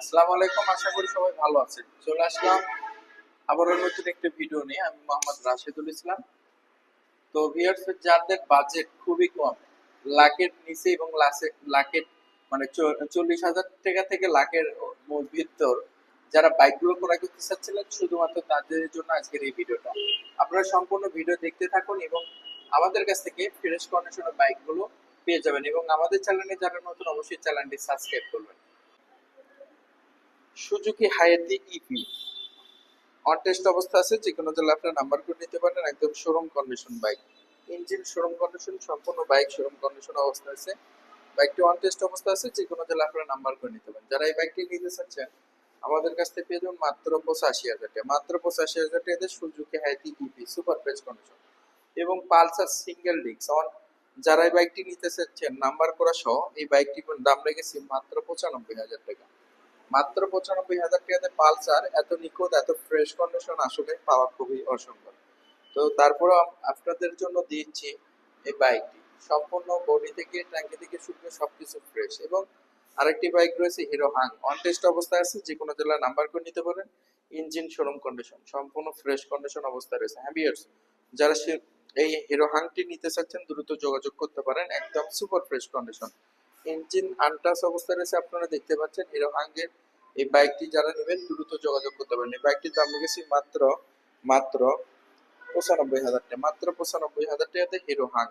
আসসালামু আলাইকুম, আশা করি সবাই ভালো আছেন। চলে আসলাম আবারও নতুন একটা ভিডিও নিয়ে। আমি মোহাম্মদ রাশেদুল ইসলাম। তো যাদের বাজেট খুবই কম নিচে এবং মানে চল্লিশ হাজার টাকা থেকে ভিতর যারা বাইকগুলো ক্রয় করতে চাচ্ছিলেন, শুধুমাত্র তাদের জন্য আজকের এই ভিডিওটা আপনারা সম্পূর্ণ ভিডিও দেখতে থাকুন এবং আমাদের কাছ থেকে ফ্রেশ কন্ডিশনের বাইকগুলো পেয়ে যাবেন। এবং আমাদের চ্যানেলে যারা নতুন, অবশ্যই চ্যানেলটি সাবস্ক্রাইব করবেন। Suzuki Hayate E P on test অবস্থা আছে যে কোনো জেলা আপনার নাম্বার করে নিতে পারেন, একদম showroom condition bike engine showroom condition সম্পূর্ণ বাইক শোরুম কন্ডিশন অবস্থা আছে। বাইকটি অন টেস্ট অবস্থা আছে যে কোনো জেলা আপনার নাম্বার করে নিতে পারেন। যারা এই বাইকটি নিতে চাচ্ছেন, আমাদের কাছ থেকে পেয়ে যাবেন মাত্র পঁচাশি হাজার টাকা। মাত্র পঁচাশি হাজার টাকাতে Suzuki Hayate EP super fresh condition এবং পালসার সিঙ্গেল ডিস্ক অন যারা এই বাইকটি নিতে চাচ্ছেন নাম্বার করা সহ, এই বাইকটির দাম রেখেছি মাত্র পঁচানব্বই হাজার টাকা। মাত্র পঁচানব্বই হাজার টাকাতে পালসার, এত নিখুঁত, এত ফ্রেশ কন্ডিশন আসলে পাওয়া খুবই অসম্ভব। তো তারপরে আপনাদের জন্য দিচ্ছি এই বাইকটি সম্পূর্ণ বডি থেকে ট্যাঙ্কি থেকে শুরু করে সবকিছু ফ্রেশ এবং আরেকটি বাইক রয়েছে হিরো হাং অন টেস্ট অবস্থায় আছে, যে কোনো জেলার নাম্বার করে নিতে পারেন। ইঞ্জিন শোরুম কন্ডিশন সম্পূর্ণ ফ্রেশ কন্ডিশন অবস্থায় রয়েছে। হ্যাঁ বিয়ার্স যারা এই হিরো হাংটি নিতে চাচ্ছেন, দ্রুত যোগাযোগ করতে পারেন। একদম সুপার ফ্রেশ কন্ডিশন ইঞ্জিন আনটাস অবস্থায় রয়েছে, আপনারা দেখতে পাচ্ছেন। হিরো হাঙ্গের এই বাইকটি যারা নেবেন, দ্রুত যোগাযোগ করতে পারেন। এই বাইকটির দাম লেগেছে মাত্র মাত্র পঁচানব্বই হাজার টাকা, মাত্র পঁচানব্বই হাজার টাকাতে Hero Hunk.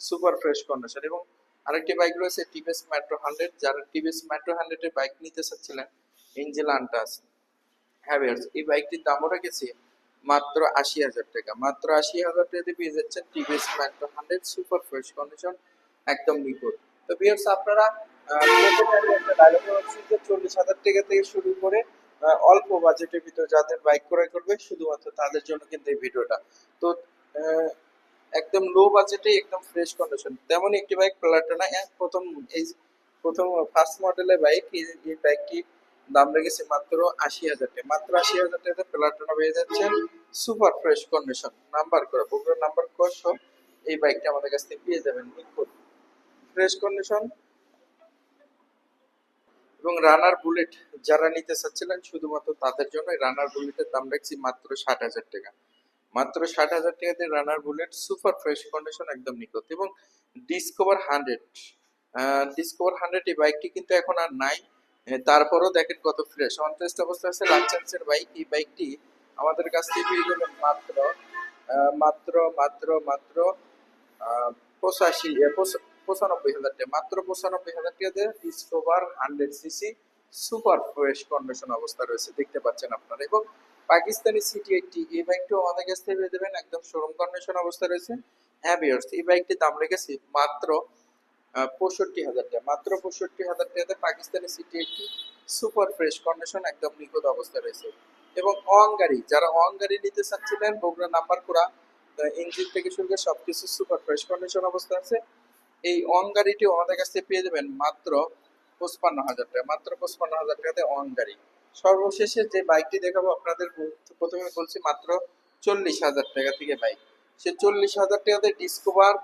Super fresh condition. এবং আরেকটি বাইক রয়েছে, টিভিএস মেট্রো হান্ড্রেড। যারা টিভিএস মেট্রো হান্ড্রেডের বাইক নিতে চাচ্ছিলেন এঞ্জেল আনটাস হ্যাভিয়ার্স, এই বাইকটির দামও রেখেছি মাত্র আশি হাজার টাকা। মাত্র আশি হাজার টাকাতে পেয়ে যাচ্ছেন TVS Metro hundred super fresh condition, একদম নিখুঁত। তো ভিউয়ার্স আপনারা চল্লিশ হাজার টাকা থেকে শুরু করে অল্প বাজেটের ভিতরে যাদের বাইক ক্রয় করবে, শুধুমাত্র তাদের জন্য কিন্তু এই ভিডিওটা। তো একদম লো বাজেটে একদম ফ্রেশ কন্ডিশন তেমনই একটি বাইক প্লাটানা প্রথম এই প্রথম ফার্স্ট মডেলের বাইক এই বাইকটি দাম রেখেছে মাত্র আশি হাজার টাকা। মাত্র আশি হাজার টাকাতে প্লাটানা পেয়ে যাচ্ছেন সুপার ফ্রেশ কন্ডিশন নাম্বার করা বগুড়ার নাম্বার করা এই বাইকটা আমাদের কাছ থেকে পেয়ে যাবেন। ফ্রেশ কন্ডিশন এবং রানার বুলেট যারা নিতে চাচ্ছিলেন, শুধুমাত্র তাদের জন্য রানার বুলেটের দাম রাখছি মাত্র ষাট হাজার টাকা। মাত্র ষাট হাজার টাকাতে Runner Bullet super fresh condition একদম নিখুঁত এবং ডিসকভার হান্ড্রেড ডিসকভার হান্ড্রেড এই বাইকটি কিন্তু এখন আর নাই। তারপরও দেখেন কত ফ্রেশ অনটেস্ট অবস্থা আছে লাইসেন্সের বাইক এই বাইকটি আমাদের কাছ থেকে পেয়ে যাবেন মাত্র মাত্র মাত্র মাত্র পঁচাশি পঁচানব্বই হাজার টাকা, মাত্র পঁচানব্বই হাজার টাকাতে Discover hundred CC super fresh condition অবস্থা রয়েছে, দেখতে পাচ্ছেন আপনারা। এবং পাকিস্তানি সিটি এইটটি এই বাইকটিও আমাদের কাছ থেকে দেবেন একদম শোরুম কন্ডিশন অবস্থা রয়েছে। হ্যাঁ এই বাইকটির দাম রেখেছি মাত্র পঁয়ষট্টি হাজার টাকা, মাত্র পঁয়ষট্টি হাজার টাকাতে Pakistani CT eighty super fresh condition একদম নিখুঁত অবস্থা রয়েছে। এবং অং গাড়ি, যারা অং গাড়ি নিতে চাচ্ছিলেন, বগুড়া, নাম্বার করা ইঞ্জিন থেকে শুরু করে সবকিছু সুপার ফ্রেশ কন্ডিশন অবস্থা আছে। এই অন গাড়িটিও আমাদের কাছ পেয়ে যাবেন মাত্র পঁচপান্ন হাজার টাকা, মাত্র পঁচপান্ন হাজার টাকাতে অন গাড়ি। সর্বশেষে যে বাইকটি দেখাবো আপনাদের, প্রথমে বলছি মাত্র চল্লিশ হাজার টাকা থেকে বাইক সে চল্লিশ হাজার টাকাতে ডিসকভার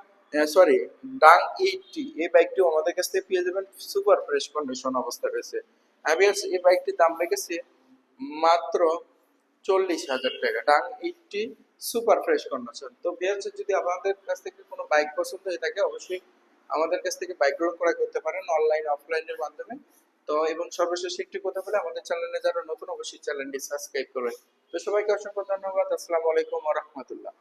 সরি ডাং এইটটি এই বাইকটিও আমাদের কাছ থেকে পেয়ে যাবেন সুপার ফ্রেশ কন্ডিশন অবস্থা রয়েছে। হ্যাভিয়ার্স এই বাইকটির দাম রেখেছে মাত্র চল্লিশ হাজার টাকা। ডাং এইটটি সুপার ফ্রেশ কন্ডিশন তো বিয়ার্স যদি আপনাদের কাছ থেকে কোনো বাইক পছন্দ হয়ে থাকে, অবশ্যই আমাদের কাছ থেকে বাইক বাইকগুলো করা করতে পারেন অনলাইন অফলাইনের মাধ্যমে। তো এবং সর্বশেষ একটি কথা বলে, আমাদের চ্যানেলে যারা নতুন, অবশ্যই চ্যানেলটি সাবস্ক্রাইব করবেন। তো সবাইকে অসংখ্য ধন্যবাদ। আসসালামু আলাইকুম রাহমাতুল্লাহ।